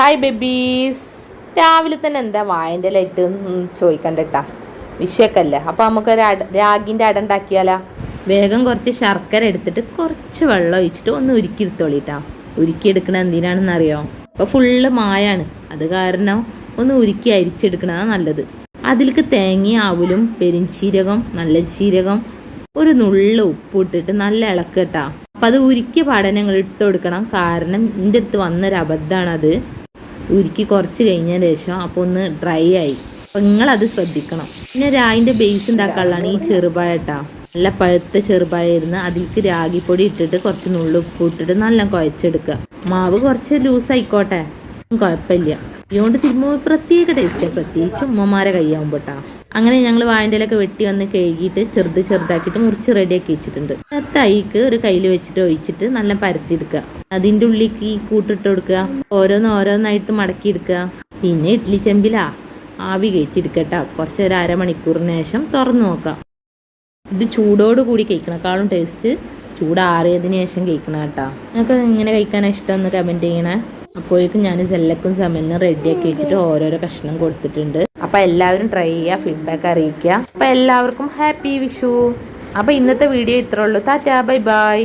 Hi babies രാവിലെ തന്നെ എന്താ വായന്റെ ലൈറ്റ് ചോദിക്കണ്ടട്ടാ. വിഷയക്കല്ലേ അപ്പോൾ നമുക്ക് രാഗിന്റെ അട ഉണ്ടാക്കിയാലോ? വേഗം കുറച്ച് ശർക്കര എടുത്തിട്ട് കുറച്ച് വെള്ളം ഒഴിച്ചിട്ട് ഒന്ന് ഉരുക്കിയെടുത്തോളിട്ടാ. ഉരുക്കിയെടുക്കണ എന്തിനാണെന്ന് അറിയോ അപ്പോൾ ഫുള്ള് മായാണ്. അത് കാരണം ഒന്ന് ഉരുക്കി അരിച്ചെടുക്കണതാണ് നല്ലത്. അതിലേക്ക് തേങ്ങയും ആവലും പെരിഞ്ചീരകം നല്ല ജീരകം ഒരു നുള്ള ഉപ്പ് ഇട്ടിട്ട് നല്ല ഇളക്കട്ടാ അപ്പം അത് ഉരുക്കിയ പഠനങ്ങൾ ഇട്ട് കൊടുക്കണം. കാരണം എന്റെ അടുത്ത് വന്നൊരു അത് ഉരുക്കി കുറച്ച് കഴിഞ്ഞതിന് ശേഷം അപ്പോൾ ഒന്ന് ഡ്രൈ ആയി. അപ്പം നിങ്ങളത് ശ്രദ്ധിക്കണം. പിന്നെ രാഗിന്റെ ബേസ് ഉണ്ടാക്കാനുള്ളതാണ് ഈ ചെറുപായട്ടാ നല്ല പഴുത്ത ചെറുപായ ഇരുന്ന് അതിലേക്ക് രാഗിപ്പൊടി ഇട്ടിട്ട് കുറച്ച് നുള്ളു ഉപ്പ് ഇട്ടിട്ട് നല്ല കുഴച്ചെടുക്കുക. മാവ് കുറച്ച് ലൂസ് ആയിക്കോട്ടെ. കുഴപ്പമില്ല. ഇതുകൊണ്ട് തിരുമ്പോൾ പ്രത്യേക ടേസ്റ്റ് പ്രത്യേകിച്ച് ഉമ്മമാരെ കൈയാവുമ്പോൾ കേട്ടോ അങ്ങനെ ഞങ്ങൾ വാഴന്റെലൊക്കെ വെട്ടി വന്ന് കഴുകിയിട്ട് ചെറുത് ചെറുതാക്കിയിട്ട് മുറിച്ച് റെഡിയാക്കി വെച്ചിട്ടുണ്ട്. തൈക്ക് ഒരു കയ്യിൽ വെച്ചിട്ട് ഒഴിച്ചിട്ട് നല്ല പരത്തിയെടുക്കുക അതിന്റെ ഉള്ളിലേക്ക് ഈ കൂട്ടിട്ട് കൊടുക്കുക. ഓരോന്ന് ഓരോന്നായിട്ട് മടക്കി എടുക്കുക. പിന്നെ ഇഡ്ഡലി ചെമ്പിലാ. ആവി കയറ്റിയെടുക്കട്ടോ കുറച്ച് ഒരു അരമണിക്കൂറിന് ശേഷം തുറന്നു നോക്കാം. ഇത് ചൂടോട് കൂടി കഴിക്കണേക്കാളും ടേസ്റ്റ് ചൂടാറിയതിന് ശേഷം കഴിക്കണം കേട്ടോ നിങ്ങൾക്ക് ഇങ്ങനെ കഴിക്കാനാണ് ഇഷ്ടം? എന്ന് കമന്റ് ചെയ്യണേ. അപ്പോഴേക്കും ഞാൻ സെല്ലക്കും സമലിനും റെഡിയാക്കി വെച്ചിട്ട് ഓരോരോ കഷ്ണം കൊടുത്തിട്ടുണ്ട്. അപ്പോൾ എല്ലാവരും ട്രൈ ചെയ്യുക ഫീഡ്ബാക്ക് അറിയിക്കുക. അപ്പോൾ എല്ലാവർക്കും ഹാപ്പി വിഷു. അപ്പോൾ ഇന്നത്തെ വീഡിയോ ഇത്രേ ഉള്ളൂ. Tata bye bye